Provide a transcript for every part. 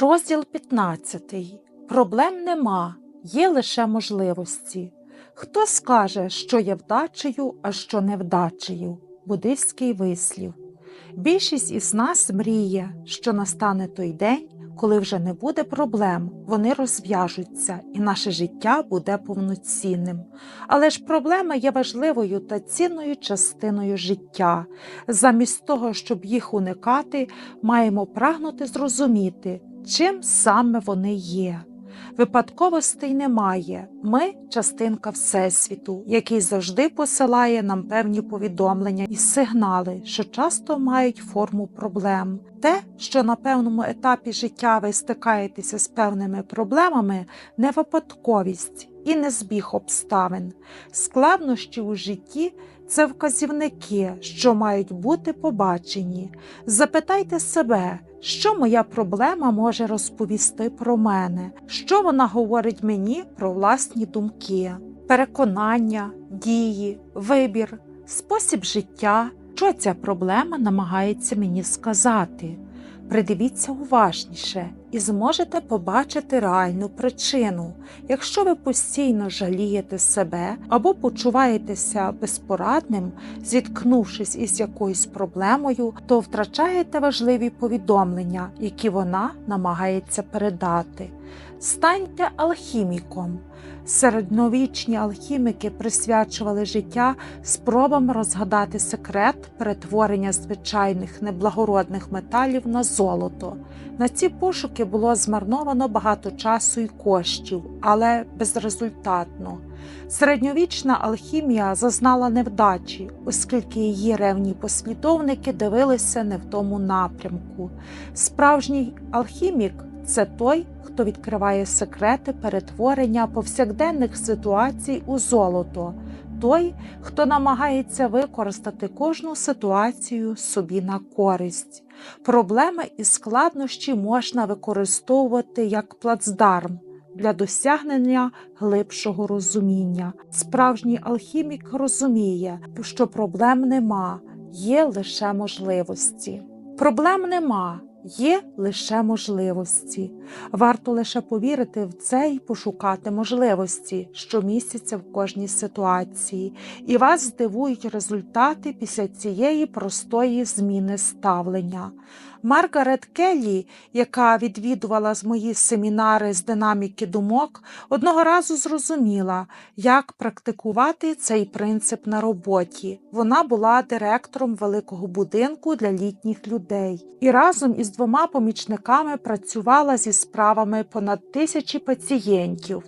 Розділ 15. Проблем нема, є лише можливості. Хто скаже, що є вдачею, а що невдачею? Буддистський вислів. Більшість із нас мріє, що настане той день, коли вже не буде проблем, вони розв'яжуться, і наше життя буде повноцінним. Але ж проблема є важливою та цінною частиною життя. Замість того, щоб їх уникати, маємо прагнути зрозуміти, чим саме вони є. Випадковостей немає. Ми частинка Всесвіту, який завжди посилає нам певні повідомлення і сигнали, що часто мають форму проблем. Те, що на певному етапі життя ви стикаєтеся з певними проблемами, не випадковість і не збіг обставин. Складнощі у житті це вказівники, що мають бути побачені. Запитайте себе, що моя проблема може розповісти про мене, що вона говорить мені про власні думки, переконання, дії, вибір, спосіб життя, що ця проблема намагається мені сказати. Придивіться уважніше і зможете побачити реальну причину. Якщо ви постійно жалієте себе або почуваєтеся безпорадним, зіткнувшись із якоюсь проблемою, то втрачаєте важливі повідомлення, які вона намагається передати. Станьте алхіміком. Середньовічні алхіміки присвячували життя спробам розгадати секрет перетворення звичайних неблагородних металів на золото. На ці пошуки було змарновано багато часу і коштів, але безрезультатно. Середньовічна алхімія зазнала невдачі, оскільки її ревні послідовники дивилися не в тому напрямку. Справжній алхімік це той, хто відкриває секрети перетворення повсякденних ситуацій у золото, той, хто намагається використати кожну ситуацію собі на користь. Проблеми і складнощі можна використовувати як плацдарм для досягнення глибшого розуміння. Справжній алхімік розуміє, що проблем нема, є лише можливості. Проблем нема. Є лише можливості. Варто лише повірити в це і пошукати можливості, що містяться в кожній ситуації, і вас здивують результати після цієї простої зміни ставлення. Маргарет Келлі, яка відвідувала з мої семінари з динаміки думок, одного разу зрозуміла, як практикувати цей принцип на роботі. Вона була директором великого будинку для літніх людей і разом із двома помічниками працювала зі справами понад тисячі пацієнтів.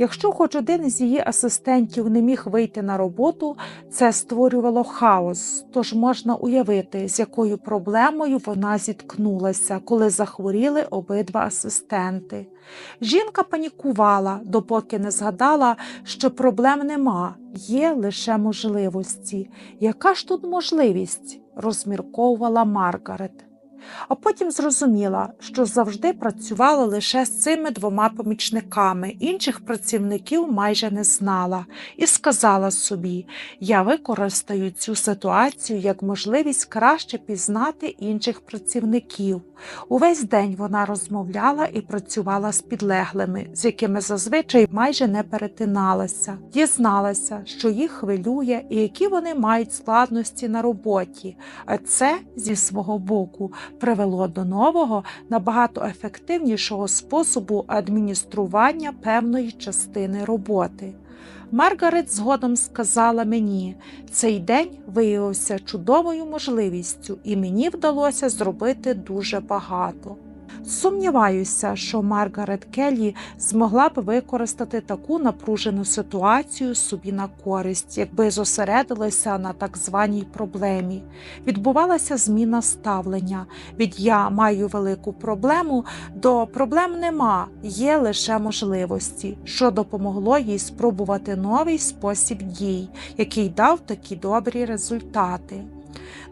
Якщо хоч один із її асистентів не міг вийти на роботу, це створювало хаос, тож можна уявити, з якою проблемою вона зіткнулася, коли захворіли обидва асистенти. Жінка панікувала, допоки не згадала, що проблем нема, є лише можливості. Яка ж тут можливість? розмірковувала Маргарет а потім зрозуміла, що завжди працювала лише з цими двома помічниками, інших працівників майже не знала, і сказала собі: я використаю цю ситуацію як можливість краще пізнати інших працівників. Увесь день вона розмовляла і працювала з підлеглими, з якими зазвичай майже не перетиналася, дізналася, що їх хвилює і які вони мають складності на роботі, а це зі свого боку привело до нового, набагато ефективнішого способу адміністрування певної частини роботи. Маргарет згодом сказала мені, цей день виявився чудовою можливістю, і мені вдалося зробити дуже багато. Сумніваюся, що Маргарет Келлі змогла б використати таку напружену ситуацію собі на користь, якби зосередилася на так званій проблемі. Відбувалася зміна ставлення. Від я маю велику проблему до проблем нема, є лише можливості, що допомогло їй спробувати новий спосіб дій, який дав такі добрі результати.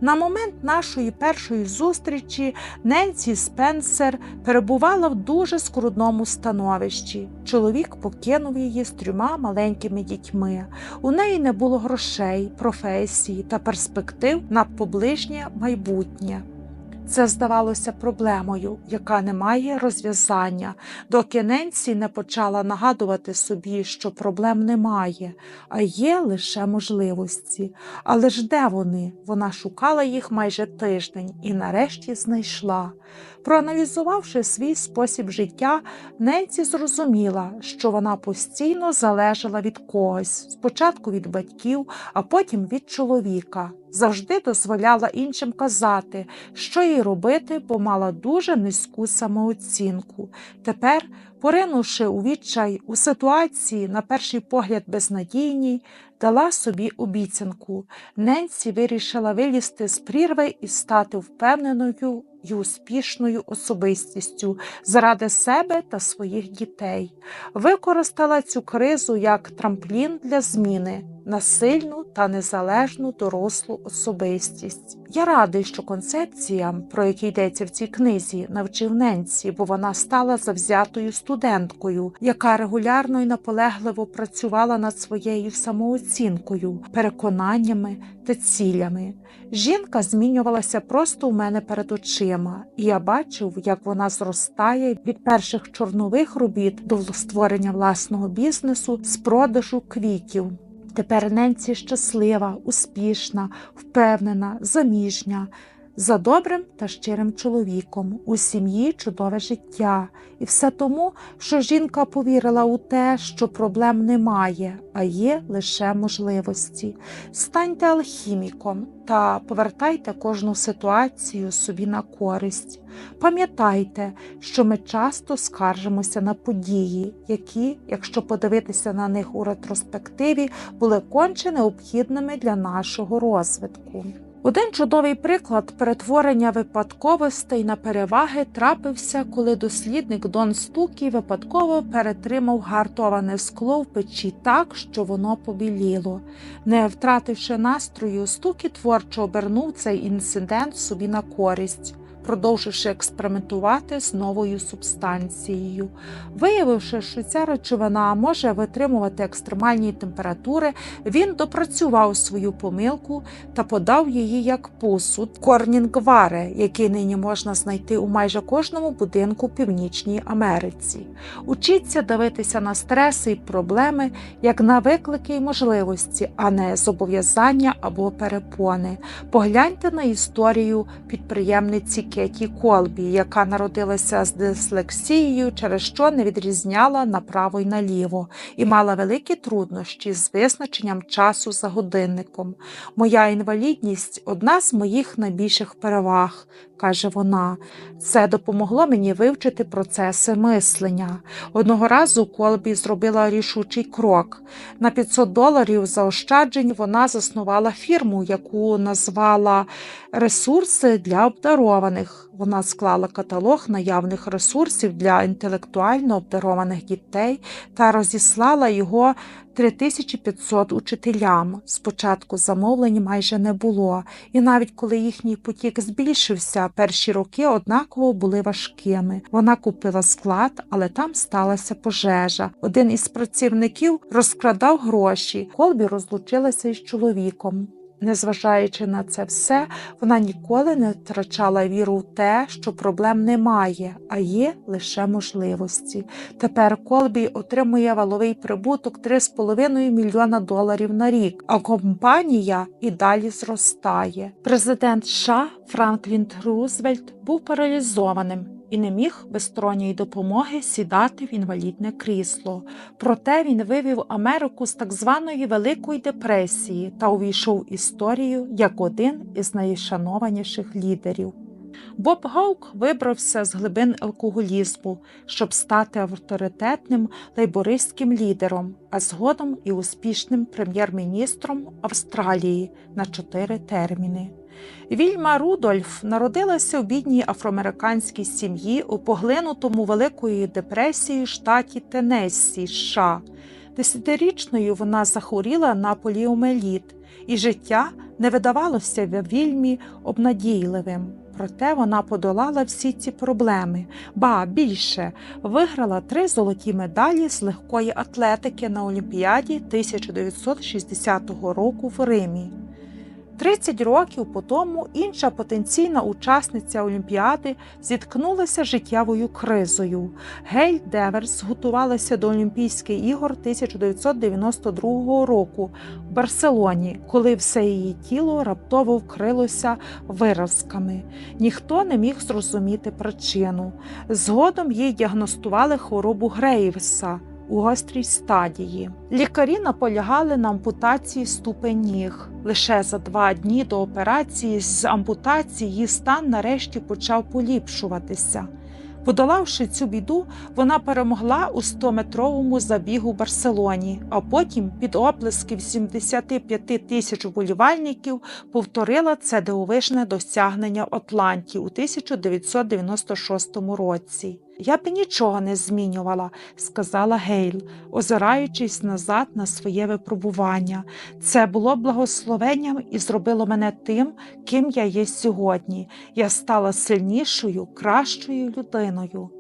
На момент нашої першої зустрічі Ненсі Спенсер перебувала в дуже скрудному становищі. Чоловік покинув її з трьома маленькими дітьми. У неї не було грошей, професії та перспектив на поближнє майбутнє. Це здавалося проблемою, яка не має розв'язання, доки Ненсі не почала нагадувати собі, що проблем немає, а є лише можливості. Але ж де вони? Вона шукала їх майже тиждень і нарешті знайшла. Проаналізувавши свій спосіб життя, Ненсі зрозуміла, що вона постійно залежала від когось, спочатку від батьків, а потім від чоловіка. Завжди дозволяла іншим казати, що їй робити, бо мала дуже низьку самооцінку. Тепер, поринувши у відчай у ситуації, на перший погляд безнадійній, дала собі обіцянку. Ненсі вирішила вилізти з прірви і стати впевненою і успішною особистістю заради себе та своїх дітей. Використала цю кризу як трамплін для зміни на сильну та незалежну дорослу особистість. Я радий, що концепціям, про які йдеться в цій книзі, навчив Ненсі, бо вона стала завзятою студенткою, яка регулярно і наполегливо працювала над своєю самооцінкою, переконаннями та цілями. Жінка змінювалася просто у мене перед очима, і я бачив, як вона зростає від перших чорнових робіт до створення власного бізнесу з продажу квітів. Тепер Ненці щаслива, успішна, впевнена, заміжня, за добрим та щирим чоловіком, у сім'ї чудове життя. І все тому, що жінка повірила у те, що проблем немає, а є лише можливості. Станьте алхіміком та повертайте кожну ситуацію собі на користь. Пам'ятайте, що ми часто скаржимося на події, які, якщо подивитися на них у ретроспективі, були конче необхідними для нашого розвитку. Один чудовий приклад перетворення випадковостей на переваги трапився, коли дослідник Дон Стукі випадково перетримав гартоване скло в печі так, що воно побіліло. Не втративши настрою, Стукі творчо обернув цей інцидент собі на користь. Продовживши експериментувати з новою субстанцією. Виявивши, що ця речовина може витримувати екстремальні температури, він допрацював свою помилку та подав її як посуд корнінгваре, який нині можна знайти у майже кожному будинку Північній Америці. Учіться дивитися на стреси і проблеми як на виклики і можливості, а не зобов'язання або перепони. Погляньте на історію підприємниці Кеті Колбі, яка народилася з дислексією, через що не відрізняла направо й наліво, і мала великі труднощі з визначенням часу за годинником. Моя інвалідність одна з моїх найбільших переваг, каже вона. Це допомогло мені вивчити процеси мислення. Одного разу Колбі зробила рішучий крок. На 500 доларів заощаджень вона заснувала фірму, яку назвала ресурси для обдарованих. Вона склала каталог наявних ресурсів для інтелектуально обдарованих дітей та розіслала його 3500 учителям. Спочатку замовлень майже не було, і навіть коли їхній потік збільшився, перші роки однаково були важкими. Вона купила склад, але там сталася пожежа. Один із працівників розкрадав гроші. Колбі розлучилася із чоловіком. Незважаючи на це все, вона ніколи не втрачала віру в те, що проблем немає, а є лише можливості. Тепер Колбі отримує валовий прибуток 3,5 мільйона доларів на рік, а компанія і далі зростає. Президент США Франклін Рузвельт був паралізованим і не міг без сторонньої допомоги сідати в інвалідне крісло. Проте він вивів Америку з так званої Великої депресії та увійшов в історію як один із найшанованіших лідерів. Боб Гоук вибрався з глибин алкоголізму, щоб стати авторитетним лейбористським лідером, а згодом і успішним прем'єр-міністром Австралії на чотири терміни. Вільма Рудольф народилася у бідній афроамериканській сім'ї у поглинутому Великою депресією штаті Тенессі, США. Десятирічною вона захворіла на поліомеліт, і життя не видавалося вільмі обнадійливим. Проте вона подолала всі ці проблеми, ба більше виграла три золоті медалі з легкої атлетики на Олімпіаді 1960 року в Римі. 30 років по тому інша потенційна учасниця Олімпіади зіткнулася життєвою кризою. Гейль Деверс готувалася до Олімпійських ігор 1992 року в Барселоні, коли все її тіло раптово вкрилося виразками. Ніхто не міг зрозуміти причину. Згодом їй діагностували хворобу Грейвса у гострій стадії. Лікарі наполягали на ампутації ступень ніг. Лише за два дні до операції з ампутації її стан нарешті почав поліпшуватися. Подолавши цю біду, вона перемогла у 100-метровому забігу в Барселоні, а потім під оплесків 75 тисяч вболівальників повторила це дивовижне досягнення в Атланті у 1996 році. Я б нічого не змінювала, сказала Гейл, озираючись назад на своє випробування. Це було благословенням і зробило мене тим, ким я є сьогодні. Я стала сильнішою, кращою людиною.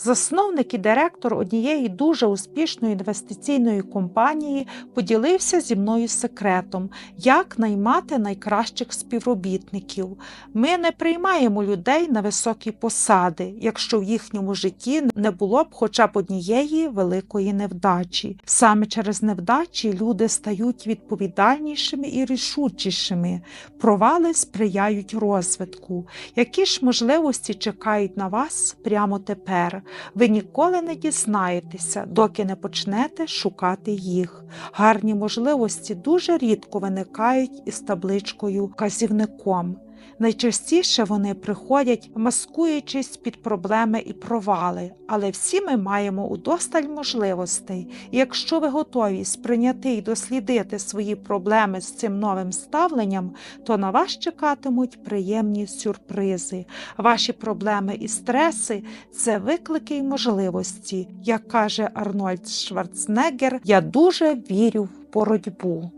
Засновник і директор однієї дуже успішної інвестиційної компанії поділився зі мною секретом, як наймати найкращих співробітників. Ми не приймаємо людей на високі посади, якщо в їхньому житті не було б хоча б однієї великої невдачі. Саме через невдачі люди стають відповідальнішими і рішучішими. Провали сприяють розвитку. Які ж можливості чекають на вас прямо тепер? Ви ніколи не дізнаєтеся, доки не почнете шукати їх. Гарні можливості дуже рідко виникають із табличкою вказівником. Найчастіше вони приходять, маскуючись під проблеми і провали, але всі ми маємо удосталь можливостей, і якщо ви готові сприйняти і дослідити свої проблеми з цим новим ставленням, то на вас чекатимуть приємні сюрпризи. Ваші проблеми і стреси це виклики й можливості. Як каже Арнольд Шварценеггер, я дуже вірю в боротьбу.